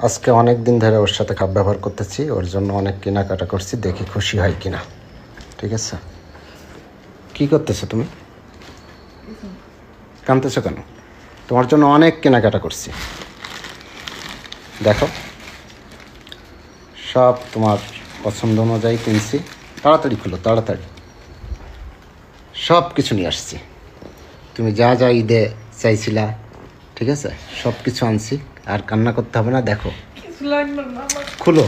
আজকে অনেক দিন ধরে ওর সাথে খাপ ব্যবহার করতেছি, ওর জন্য অনেক কেনাকাটা করছি, দেখি খুশি হয় কিনা। ঠিক আছে? কি করতেছো তুমি? কানতেছো কেন? তোমার জন্য অনেক কেনাকাটা করছি। দেখো, সব তোমার পছন্দ অনুযায়ী কিনছি। তাড়াতাড়ি খুলো, তাড়াতাড়ি। সব কিছু নিয়ে আসছি। তুমি যা যা ঈদে চাইছিলা, ঠিক আছে? সব কিছু আনছি। আর কান্না করতে হবে না দেখো। খুলো।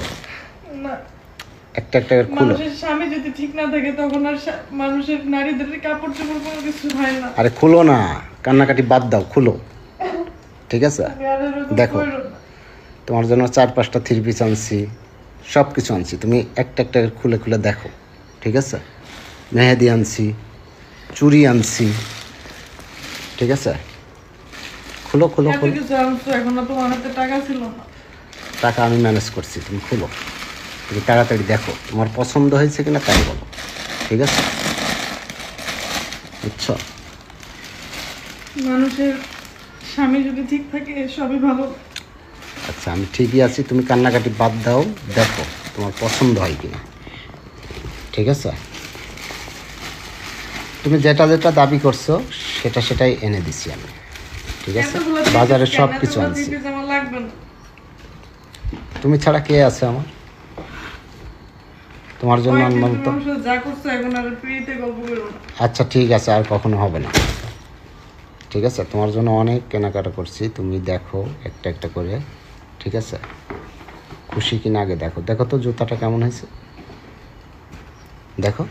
একটা একটা করে খুলো। স্বামী যদি ঠিক না থাকে তখন আর মানুষের নারীদের কাপড় চোপড় কোনো কিছু হয় না। আরে খুলো না কান্নাকাটি বাদ দাও খুলো। ঠিক আছে? দেখো। তোমার জন্য চার পাঁচটা থ্রি পিস আনছি সব কিছু আনছি তুমি একটা একটা খুলে খুলে দেখো। ঠিক আছে? মেহেদি আনছি চুরি আনছি। ঠিক আছে? খুলো খুলো খুলো। টাকা আমি ম্যানেজ করছি তুমি খুলো। তুমি তাড়াতাড়ি দেখো তোমার পছন্দ হয়েছে কিনা তাই বলো ঠিক আছে? বুঝছ? মানুষের স্বামী যদি ঠিক থাকে সবই ভালো। আচ্ছা আমি ঠিকই আছি তুমি কান্নাকাটি বাদ দাও দেখো তোমার পছন্দ হয় কিনা। ঠিক আছে? তুমি যেটা যেটা দাবি করছ সেটা সেটাই এনে দিছি আমি। ঠিক আছে? বাজারে সব কিছু আনছি। তুমি ছাড়া কে আছে আমার? তোমার জন্য আনলাম তো। না। আচ্ছা ঠিক আছে আর কখনো হবে না। ঠিক আছে তোমার জন্য অনেক কেনাকাটা করছি। তুমি দেখো একটা একটা করে। ঠিক আছে? খুশি কিনা আগে দেখো। দেখো তো জুতাটা কেমন হয়েছে। দেখো।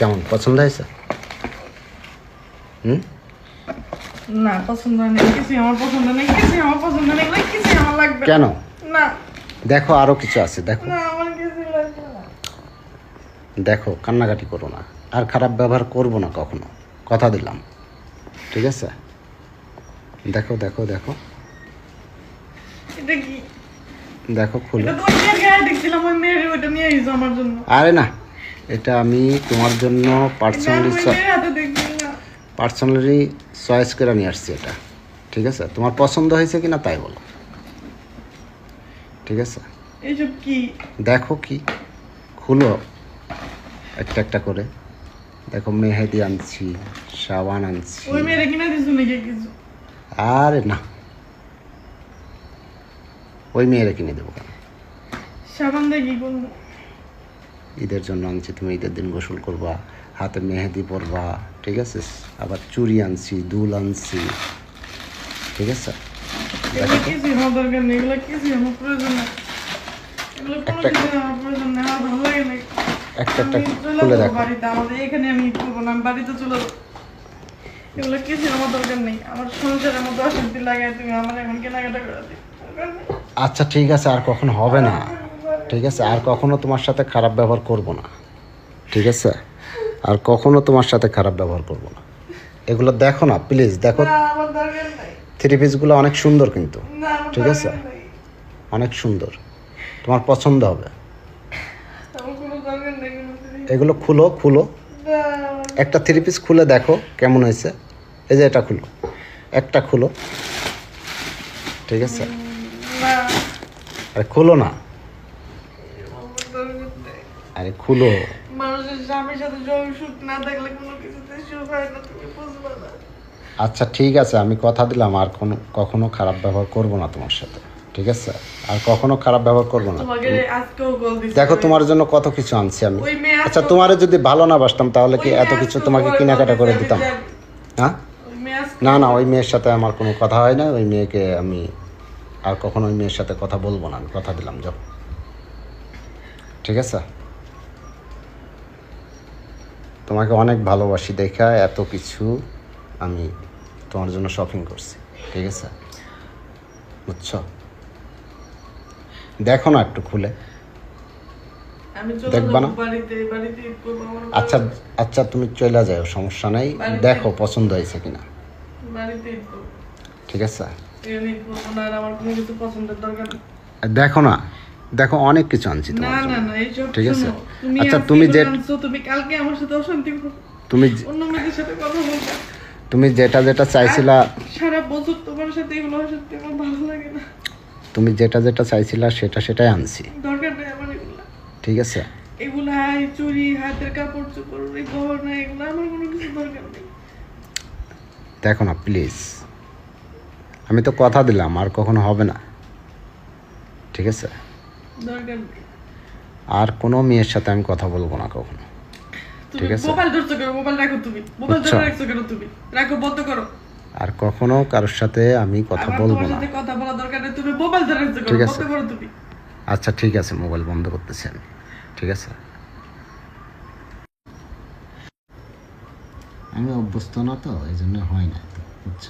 কেমন? পছন্দ হয়েছে? হুম? না পছন্দ নেই। কিছু আমার পছন্দ নেই কিছু আমার পছন্দ নেই কিছু আমার লাগবে কেন? না। দেখো আরও কিছু আছে দেখো। না আমার কিছু লাগবে না। দেখো কান্নাকাটি করো না। আর খারাপ ব্যবহার করব না কখনো। কথা দিলাম। ঠিক আছে? দেখো দেখো দেখো। এটা কি? দেখো খুলে। এটা তো ওই মেয়ের গায়ে দেখছিলাম ওই মেয়ের ওইটা নিয়ে আমার জন্য। আরে না এটা আমি তোমার জন্য পার্সোনালি পার্সোনালি চয়েস করে নিয়ে আসছি এটা। ঠিক আছে? তোমার পছন্দ হয়েছে কি না তাই বলো। ঠিক আছে? এইসব কি? দেখো কি? খুলো। একটা একটা করে। দেখো মেহেদি আনছি সাবান আনছি। আরে না। ওই মেয়েরা কিনে দেবো কেন? সাবান দিয়ে কি করব? ঈদের জন্য আনছি তুমি ঈদের দিন গোসল করবা হাতে মেহেদি পরবা ঠিক আছে? আবার চুরি আনছি দুল আনছি ঠিক আছে? একটা- খুলে দেখো। এখানে আমি বাড়িতে চলে এগুলো কিছু আমার দরকার নেই? আমার সংসারের মধ্যে অশান্তি লাগে তুমি আমার এখন কেনাকাটা করে দিই আচ্ছা ঠিক আছে আর কখন হবে না? ঠিক আছে? আর কখনো তোমার সাথে খারাপ ব্যবহার করব না। ঠিক আছে? আর কখনো তোমার সাথে খারাপ ব্যবহার করব না। এগুলো দেখো না প্লিজ দেখো। থ্রি পিসগুলো অনেক সুন্দর কিন্তু। ঠিক আছে। অনেক সুন্দর। তোমার পছন্দ হবে। এগুলো খুলো খুলো। একটা থ্রি পিস খুলে দেখো কেমন হয়েছে। এই যে এটা খুলো। একটা খুলো। ঠিক আছে? আরে খুলো না। আরে খুলো। মানুষের স্বামীর সাথে সুখ না থাকলে কোনো কিছুতে সুখ হয় না তুমি বুঝবে না। আচ্ছা ঠিক আছে আমি কথা দিলাম আর কোনো কখনো খারাপ ব্যবহার করব না তোমার সাথে ঠিক আছে? আর কখনো খারাপ ব্যবহার করব না। দেখো তোমার জন্য কত কিছু আনছি আমি। আচ্ছা তোমার যদি ভালো না বাসতাম তাহলে কি এত কিছু তোমাকে কেনাকাটা করে দিতাম? হ্যাঁ? না না ওই মেয়ের সাথে আমার কোনো কথা হয় না ওই মেয়েকে আমি আর কখনো ওই মেয়ের সাথে কথা বলব না আমি কথা দিলাম যাও। ঠিক আছে? তোমাকে অনেক ভালোবাসি দেখা এত কিছু আমি তোমার জন্য শপিং করছি ঠিক আছে? বুঝছ? দেখো না একটু খুলে। দেখবা না? আচ্ছা আচ্ছা তুমি চলে যাও সমস্যা নাই। দেখো পছন্দ হয়েছে কিনা। ঠিক আছে। দেখো না। দেখো অনেক কিছু আনছি না তোমার না না এইসব ঠিক আছে। আচ্ছা, তুমি যে- তুমি কালকে আমার সাথে অশান্তি করো। তুমি অন্য মেয়েদের সাথে কথা বলবে। তুমি যেটা যেটা চাইছিলা সারা বছর তোমার সাথে এগুলো সত্যি আমার ভালো লাগে না। তুমি যেটা যেটা চাইছিলা সেটা সেটাই আনছি। দরকার নেই আমার এগুলো। ঠিক আছে? এগুলো হাই চুরি হাতের কাপড় চোপড় এই গহনা এগুলো আমার কোনো কিছু দরকার নেই। দেখো না প্লিজ আমি তো কথা দিলাম আর কখনো হবে না। ঠিক আছে? আর কোনো মেয়ের সাথে আমি কথা বলব না কখনো। ঠিক আছে। মোবাইল ধরছো কেন? মোবাইল রাখো তুমি। মোবাইল আচ্ছা। ধরে রাখছো কেন তুমি? রাখো বন্ধ করো। আর কখনো কারোর সাথে আমি কথা বলব না। কথা বলা দরকার নেই তুমি মোবাইল ধরে রাখছো কেন? ঠিক আছে। বন্ধ করো তুমি। আচ্ছা ঠিক আছে মোবাইল বন্ধ করতেছি আমি। ঠিক আছে? আমি অভ্যস্ত না তো এই জন্য হয় না বুঝছ?